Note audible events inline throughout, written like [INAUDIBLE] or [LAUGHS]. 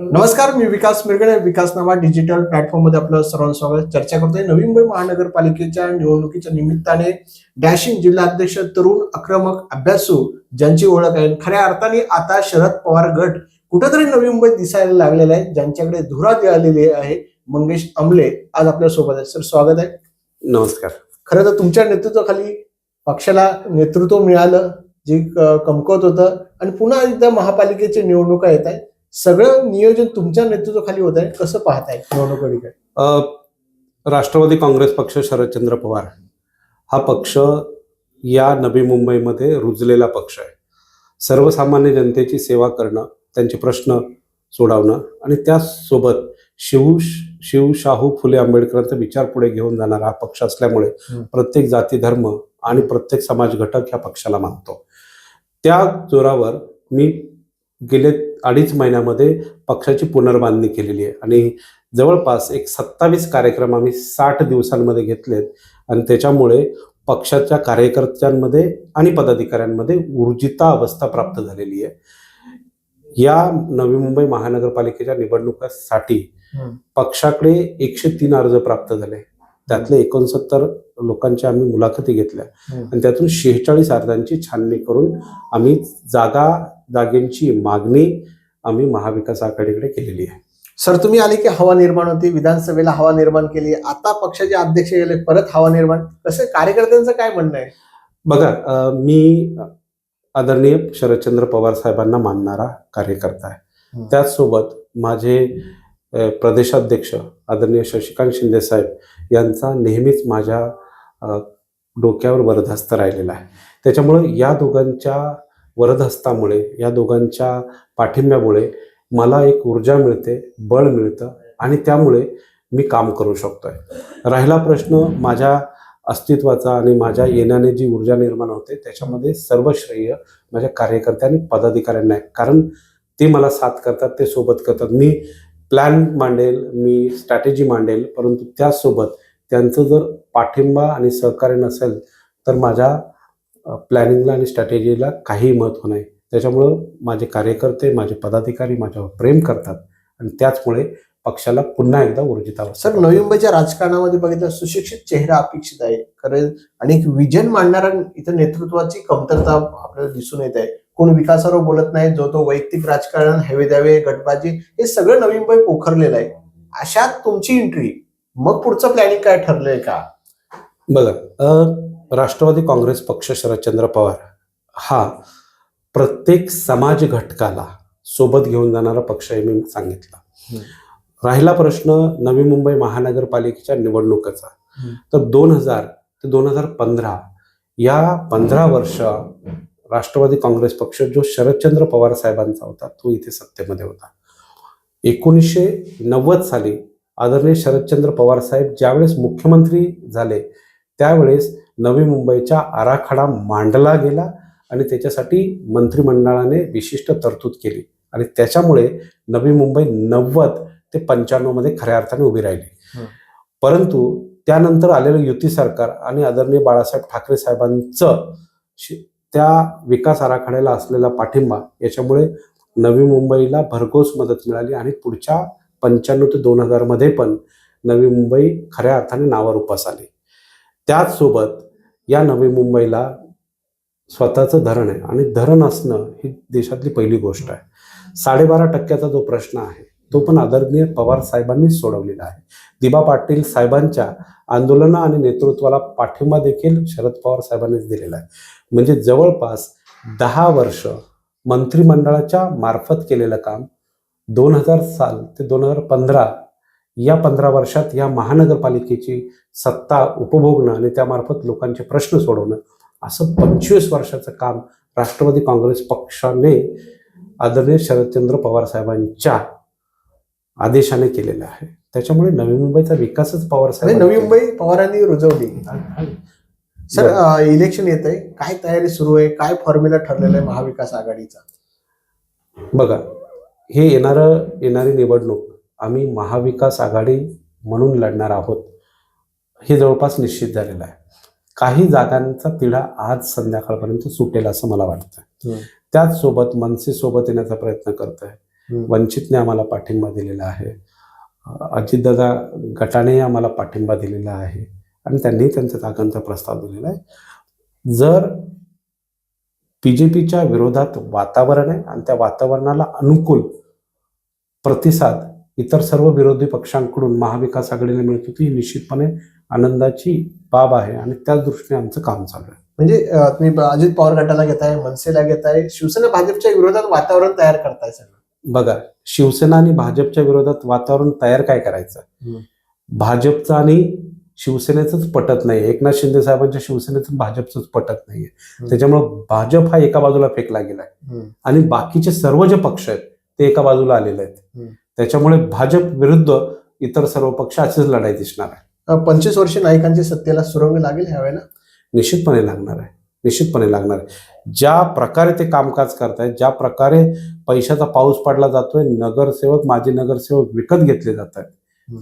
नमस्कार मी विकास मिरगडे विकासनामा डिजिटल प्लॅटफॉर्ममध्ये आपलं सर्वांचं स्वागत. चर्चा करतोय नवी मुंबई महानगरपालिकेच्या निवडणुकीच्या निमित्ताने डॅशिंग जिल्हाध्यक्ष तरुण आक्रमक अभ्यासू ज्यांची ओळख आहे. खऱ्या अर्थाने आता शरद पवार गट कुठेतरी नवी मुंबईत दिसायला लागलेला आहे. ज्यांच्याकडे धुरा आलेली आहे मंगेश अमले. आज आपल्यासोबत आहे सर स्वागत आहे. नमस्कार. खरं तर तुमच्या नेतृत्वाखाली पक्षाला नेतृत्व मिळालं जे कमकवत होतं. आणि पुन्हा एकदा महापालिकेची निवडणुका येत आहे सगळं नियोजन तुमच्या नेतृत्वाखाली होत आहे. कसं पाहताय निवडणुकीकडे राष्ट्रवादी काँग्रेस पक्ष शरदचंद्र पवार. हा पक्ष या नवी मुंबईमध्ये रुजलेला पक्ष आहे. सर्वसामान्य जनतेची सेवा करणं त्यांचे प्रश्न सोडवणं आणि त्यासोबत शिव शिव शाहू फुले आंबेडकरांचा विचार पुढे घेऊन जाणारा हा पक्ष असल्यामुळे. प्रत्येक जाती धर्म आणि प्रत्येक समाज घटक ह्या पक्षाला मानतो. त्या जोरावर मी गेले अडीच महिन्यामध्ये पक्षाची पुनर्बांधणी केलेली आहे. आणि जवळपास एक सत्तावीस कार्यक्रम आम्ही साठ दिवसांमध्ये घेतलेत. आणि त्याच्यामुळे पक्षाच्या कार्यकर्त्यांमध्ये आणि पदाधिकाऱ्यांमध्ये ऊर्जिता अवस्था प्राप्त झालेली आहे. या नवी मुंबई महानगरपालिकेच्या निवडणुकासाठी. पक्षाकडे एकशे तीन अर्ज प्राप्त झाले. त्यातले एकोणसत्तर लोकांच्या आम्ही मुलाखती घेतल्या. आणि त्यातून शेहेचाळीस अर्जांची छाननी करून आम्ही जागा जागेंची मागणी आम्ही महाविकास आघाडीकडे केलेली आहे. सर तुम्ही आले की हवा निर्माण होती विधानसभेला हवा निर्माण केली. आता पक्षाचे अध्यक्ष गेले परत हवा निर्माण. कसं कार्यकर्त्यांचं काय म्हणणं आहे? बघा मी आदरणीय शरदचंद्र पवार साहेबांना मानणारा कार्यकर्ता आहे. त्याचसोबत माझे प्रदेशाध्यक्ष आदरणीय शशिकांत शिंदे साहेब यांचा नेहमीच माझ्या डोक्यावर वरदहस्त राहिलेला आहे. त्याच्यामुळे या दोघांच्या वरदहस्तामुळे या दोघांच्या पाठिंब्यामुळे मला एक ऊर्जा मिळते बळ मिळतं आणि त्यामुळे मी काम करू शकतोय. राहिला प्रश्न माझ्या अस्तित्वाचा आणि माझ्या येण्याने जी ऊर्जा निर्माण होते त्याच्यामध्ये सर्व श्रेय माझ्या कार्यकर्त्या आणि पदाधिकाऱ्यांना आहे. कारण ते मला साथ करतात ते सोबत करतात. मी प्लॅन मांडेल मी स्ट्रॅटेजी मांडेल परंतु त्यासोबत त्यांचं जर पाठिंबा आणि सहकार्य नसेल तर माझ्या प्लॅनिंगला आणि स्ट्रॅटेजीला काही महत्त्व नाही. त्याच्यामुळं माझे कार्यकर्ते माझे पदाधिकारी माझ्यावर प्रेम करतात आणि त्याचमुळे पक्षाला पुन्हा एकदा ऊर्जित सर नवी मुंबईच्या राजकारणामध्ये बघितलं सुशिक्षित चेहरा अपेक्षित आहे. कारण आणि एक विजन मांडणारा इथं नेतृत्वाची कमतरता आपल्याला दिसून येत आहे. कोण विकासावर बोलत नाही जो तो वैयक्तिक राजकारण हेवे द्यावे गटबाजी हे सगळं नवी मुंबई पोखरलेलं आहे. अशात तुमची एंट्री मग पुढचं प्लॅनिंग काय ठरलंय का? बघा राष्ट्रवादी काँग्रेस पक्ष शरदचंद्र पवार हा प्रत्येक समाज घटकाला सोबत घेऊन जाणारा पक्ष आहे मी सांगितलं. राहिला प्रश्न नवी मुंबई महानगरपालिकेच्या निवडणुकीचा. तर दोन हजार ते दोन हजार पंधरा या पंधरा वर्ष राष्ट्रवादी काँग्रेस पक्ष जो शरदचंद्र पवार साहेबांचा होता तो इथे सत्तेमध्ये होता एकोणीसशे नव्वद साली आदरणीय शरदचंद्र पवार साहेब ज्यावेळेस मुख्यमंत्री झाले त्यावेळेस नवी मुंबईचा आराखडा मांडला गेला आणि त्याच्यासाठी मंत्रिमंडळाने विशिष्ट तरतूद केली. आणि त्याच्यामुळे नवी मुंबई नव्वद ते पंच्याण्णवमध्ये खऱ्या अर्थाने उभी राहिली. परंतु त्यानंतर आलेलं युती सरकार आणि आदरणीय बाळासाहेब ठाकरे साहेबांचं त्या विकास आराखड्याला असलेला पाठिंबा याच्यामुळे नवी मुंबईला भरघोस मदत मिळाली आणि पुढच्या पंच्याण्णव ते दोन हजारमध्ये पण नवी मुंबई खऱ्या अर्थाने नावारूपास आली. त्याचसोबत या नवी मुंबईला स्वतःचं धरण आहे. आणि धरण असणं ही देशातली पहिली गोष्ट आहे. साडेबारा टक्क्याचा जो प्रश्न आहे तो पण आदरणीय पवार साहेबांनीच सोडवलेला आहे. दिबा पाटील साहेबांच्या आंदोलनं आणि नेतृत्वाला पाठिंबा देखील शरद पवार साहेबांनीच दिलेला आहे. म्हणजे जवळपास दहा वर्ष मंत्रिमंडळाच्या मार्फत केलेलं काम दोन हजार साल ते दोन हजार पंधरा या पंधरा वर्षात या महानगरपालिकेची सत्ता उपभोगणं आणि त्यामार्फत लोकांचे प्रश्न सोडवणं असं पंचवीस वर्षाचं काम राष्ट्रवादी काँग्रेस पक्षाने आदरणीय शरदचंद्र पवार साहेबांच्या आदेशाने केलेलं आहे. त्याच्यामुळे नवी मुंबईचा विकासच पवार साहेब नवी मुंबई पवारांनी रुजवली. सर इलेक्शन येत आहे. काय तयारी सुरू आहे? काय फॉर्म्युला ठरलेला आहे महाविकास आघाडीचा? बघा हे येणारं येणारी निवडणूक आम्ही महाविकास आघाडी म्हणून लढणार आहोत. हे जवळपास निश्चित झालेलं आहे. काही जागांचा तिढा आज संध्याकाळपर्यंत सुटेल असं मला वाटतं हम्म. त्याचसोबत मनसे सोबत येण्याचा प्रयत्न करत आहे. वंचितने आम्हाला पाठिंबा दिलेला आहे. अजितदादा गटाने आम्हाला पाठिंबा दिलेला आहे. आणि त्यांनी त्यांच्या जागांचा प्रस्ताव दिलेला आहे. जर बी जे पीच्या विरोधात वातावरण आहे आणि त्या वातावरणाला अनुकूल प्रतिसाद इतर सर्व विरोधी पक्षांकडून महाविकास आघाडीला मिळतो ती निश्चितपणे आनंदाची बाब आहे आणि त्याच दृष्टीने आमचं काम चालू आहे. म्हणजे तुम्ही अजित पवार गटाला घेताय मनसेला घेताय शिवसेना भाजपच्या विरोधात वातावरण तयार करताय सगळं. बघा शिवसेना आणि भाजपच्या विरोधात वातावरण तयार काय करायचं. भाजपचं आणि शिवसेनेचंच पटत नाही एकनाथ शिंदे साहेबांच्या शिवसेनेचं भाजपचंच पटत नाहीये. त्याच्यामुळे भाजप हा एका बाजूला फेकला गेलाय. आणि बाकीचे सर्व जे पक्ष आहेत ते एका बाजूला आलेले आहेत. त्याच्यामुळे भाजप विरुद्ध इतर सर्व पक्ष अशीच लढाई दिसणार आहे. पंचवीस वर्षी नायकांची सत्तेला सुरंग लागेल ह्यावेळेला? निश्चितपणे लागणार आहे. निश्चितपणे लागणार आहे. ज्या प्रकारे ते कामकाज करतायत ज्या प्रकारे पैशाचा पाऊस पडला जातोय नगरसेवक माजी नगरसेवक विकत घेतले जात आहेत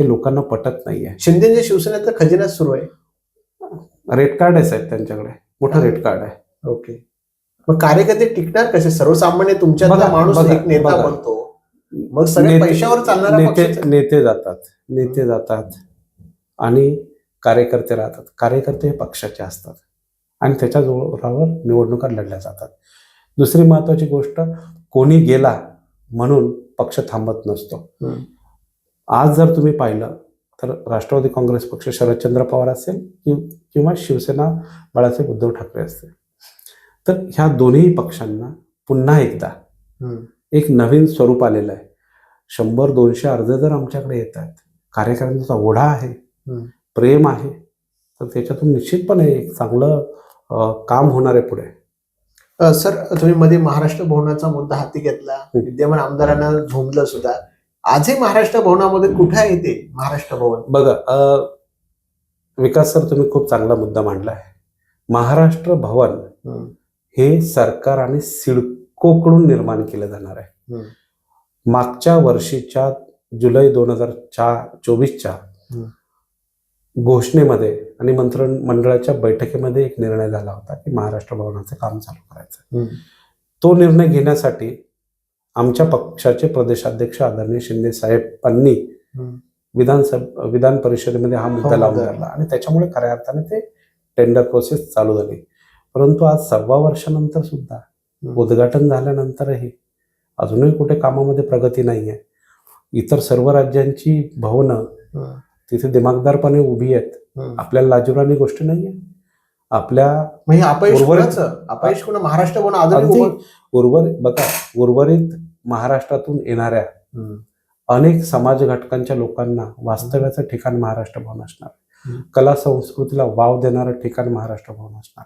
हे लोकांना पटत नाहीये. शिंदेच्या शिवसेनेत तर खजिनाच सुरू आहे. रेड कार्ड आहे साहेब त्यांच्याकडे. मोठं रेड कार्ड आहे. ओके. मग कार्यकर्ते टिकणार कसे? सर्वसामान्य तुमच्यातला बघा, माणूस एक नेता. बनतो. मग सगळे नेते- पैशावर चालणारा नेते पक्षाचं- नेते जातात. नेते जातात. आणि कार्यकर्ते राहतात. कार्यकर्ते हे पक्षाचे असतात. आणि त्याच्या जोरावर निवडणुका लढल्या जातात. दुसरी महत्वाची गोष्ट कोणी गेला म्हणून पक्ष थांबत नसतो. हम्म. आज जर तुम्ही पाहिलं तर राष्ट्रवादी काँग्रेस पक्ष शरदचंद्र पवार असेल कि- किंवा शिवसेना बाळासाहेब उद्धव ठाकरे असतील. तर ह्या दोन्ही पक्षांना पुन्हा एकदा हम्म. एक नवीन स्वरूप आलेलं आहे शंभर दोनशे अर्ज जर आमच्याकडे येत आहेत कार्यकर्त्यांचा ओढा आहे. प्रेम आहे तर त्याच्यातून निश्चितपणे एक चांगलं काम होणार आहे पुढे सर तुम्ही मध्ये महाराष्ट्र भवनाचा मुद्दा हाती घेतला. विद्यमान आमदारांना झोंबलं सुद्धा आजही महाराष्ट्र भवनामध्ये कुठे आहे ते महाराष्ट्र भवन बघा विकास सर तुम्ही खूप चांगला मुद्दा मांडला आहे महाराष्ट्र भवन. हे सरकार आणि सिडकोकडून निर्माण केलं जाणार आहे. मागच्या वर्षीच्या जुलै दोन हजार चार चोवीसच्या. घोषणेमध्ये आणि मंत्रिमंडळाच्या बैठकीमध्ये एक निर्णय झाला होता की महाराष्ट्र भवनाचं काम चालू करायचं. तो निर्णय घेण्यासाठी आमच्या पक्षाचे प्रदेशाध्यक्ष आदरणीय शिंदे साहेबांनी. विधानसभा विधान परिषदेमध्ये हा मुद्दा हो, लावून. धरला आणि त्याच्यामुळे खऱ्या अर्थाने ते टेंडर प्रोसेस चालू झाली परंतु आज सव्वा वर्षानंतर सुद्धा. उद्घाटन झाल्यानंतरही अजूनही कुठे कामामध्ये प्रगती नाही आहे इतर सर्व राज्यांची भवनं. तिथे दिमागदारपणे उभी आहेत. आपल्याला लाजुरानी गोष्ट नाही आहे आपल्या महाराष्ट्र उर्वरित बघा उर्वरित महाराष्ट्रातून येणाऱ्या. अनेक समाज घटकांच्या लोकांना वास्तव्याचं ठिकाण महाराष्ट्र भवन असणार. कला संस्कृतीला वाव देणारं ठिकाण महाराष्ट्र भवन असणार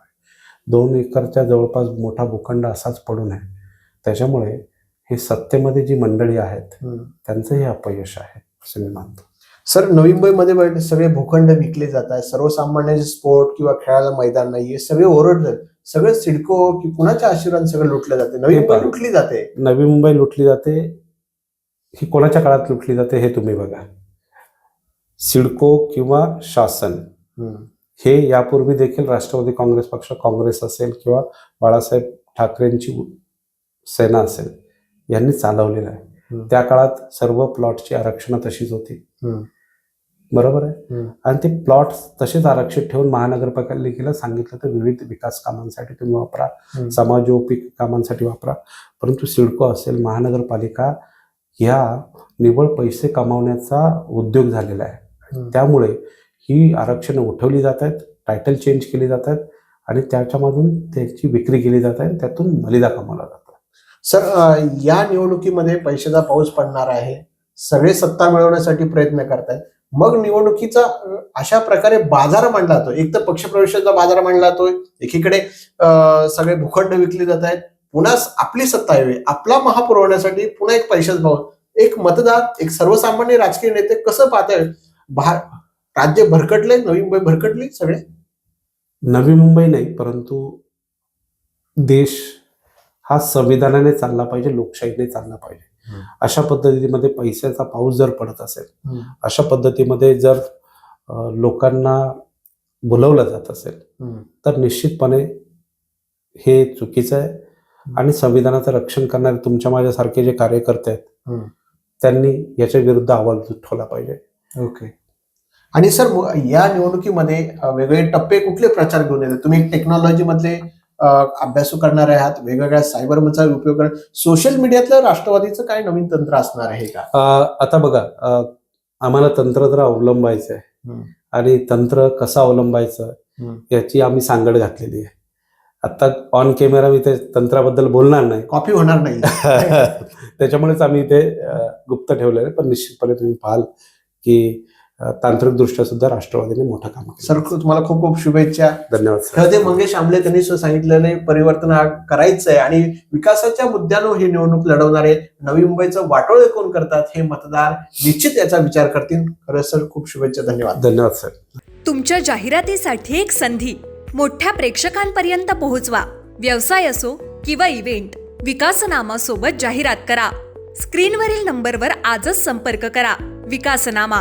दोन एकरच्या जवळपास मोठा भूखंड असाच पडून आहे. त्याच्यामुळे हे सत्तेमध्ये जी मंडळी आहेत. त्यांचं हे अपयश आहे असं मी मानतो. सर नवी मुंबईमध्ये सगळे भूखंड विकले जात आहेत. सर्वसामान्य स्पोर्ट किंवा खेळायला मैदान नाहीये सगळे ओरडतात. सगळं सिडको की कुणाच्या आशीर्वाद सगळं लुटलं जाते? नवी मुंबई. लुटली जाते. नवी मुंबई लुटली जाते ही कोणाच्या काळात लुटली जाते हे तुम्ही बघा. सिडको किंवा शासन. हे यापूर्वी देखील राष्ट्रवादी काँग्रेस पक्ष काँग्रेस असेल किंवा बाळासाहेब ठाकरेंची सेना असेल यांनी चालवलेलं आहे. त्या काळात सर्व प्लॉटची आरक्षणं तशीच होती. बरोबर आहे. आणि ते प्लॉट तसेच आरक्षित ठेवून महानगरपालिकेला सांगितलं तर विविध विकास कामांसाठी तुम्ही वापरा. समाजोपयोगी कामांसाठी वापरा परंतु सिडको असेल महानगरपालिका ह्या निव्वळ पैसे कमावण्याचा उद्योग झालेला आहे. त्यामुळे ही आरक्षणं उठवली जात आहेत टायटल चेंज केली जात आहेत आणि त्याच्यामधून त्याची विक्री केली जात आहे त्यातून मलिदा कमावला जातो सर या निवडणुकीमध्ये पैशाचा पाऊस पडणार आहे सगळे सत्ता मिळवण्यासाठी प्रयत्न करतायत. मग निवडणुकीचा अशा प्रकारे बाजार मांडला जातो एक तर पक्षप्रवेशाचा बाजार मांडला जातोय एकीकडे सगळे भूखंड विकले जात आहेत. पुन्हा आपली सत्ता यावी आपला महापुरवण्यासाठी पुन्हा एक पैशाचा भाव. एक मतदार एक सर्वसामान्य राजकीय नेते कसं पाहताय भा- राज्य भरकटले नवी मुंबई भरकटली सगळे नवी मुंबई नाही परंतु देश हा संविधानाने चालला पाहिजे लोकशाहीने चालला पाहिजे. अशा पद्धतीमध्ये पैशाचा पाऊस जर पडत असेल. अशा पद्धतीमध्ये जर लोकांना बोलवलं जात असेल. तर निश्चितपणे हे चुकीचं आहे आणि संविधानाचं रक्षण करणारे तुमच्या माझ्यासारखे जे कार्यकर्ते आहेत. त्यांनी याच्या विरुद्ध आवाज उठवला पाहिजे ओके आणि सर या निवडणुकीमध्ये वेगवेगळे टप्पे कुठले प्रचार घेऊन येतात? तुम्ही टेक्नॉलॉजी मधले अ, अभ्यासू करणार आहात वेगवेगळ्या सायबरचा उपयोग करणार सोशल मीडियातलं राष्ट्रवादीचं काय नवीन तंत्र असणार आहे का? आता बघा आम्हाला तंत्र तर अवलंबायचं आहे. आणि तंत्र कसं अवलंबायचं. याची आम्ही सांगड घातलेली आहे. आता ऑन कॅमेरा मी ते तंत्राबद्दल बोलणार नाही. कॉपी होणार नाही. [LAUGHS] त्याच्यामुळेच आम्ही ते गुप्त ठेवलेलं आहे. पण निश्चितपणे तुम्ही पाहाल की तांत्रिकदृष्ट्या सुद्धा राष्ट्रवादीने मोठं काम केलं. सर तुम्हाला खूप खूप शुभेच्छा. धन्यवाद ते मंगेश आंबले त्यांनी सुद्धा सांगितलेलं आहे परिवर्तन हा करायचं आहे आणि विकासाच्या मुद्द्यानं ही निवडणूक लढवणार नवी मुंबईचं वाटोळे कोण करतात हे मतदार निश्चित याचा विचार करतील. खरं सर खूप शुभेच्छा धन्यवाद. धन्यवाद सर. तुमच्या जाहिरातीसाठी एक संधी. मोठ्या प्रेक्षकांपर्यंत पोहोचवा. व्यवसाय असो किंवा इव्हेंट विकासनामासोबत जाहिरात करा. स्क्रीनवरील नंबरवर आजच संपर्क करा. विकासनामा.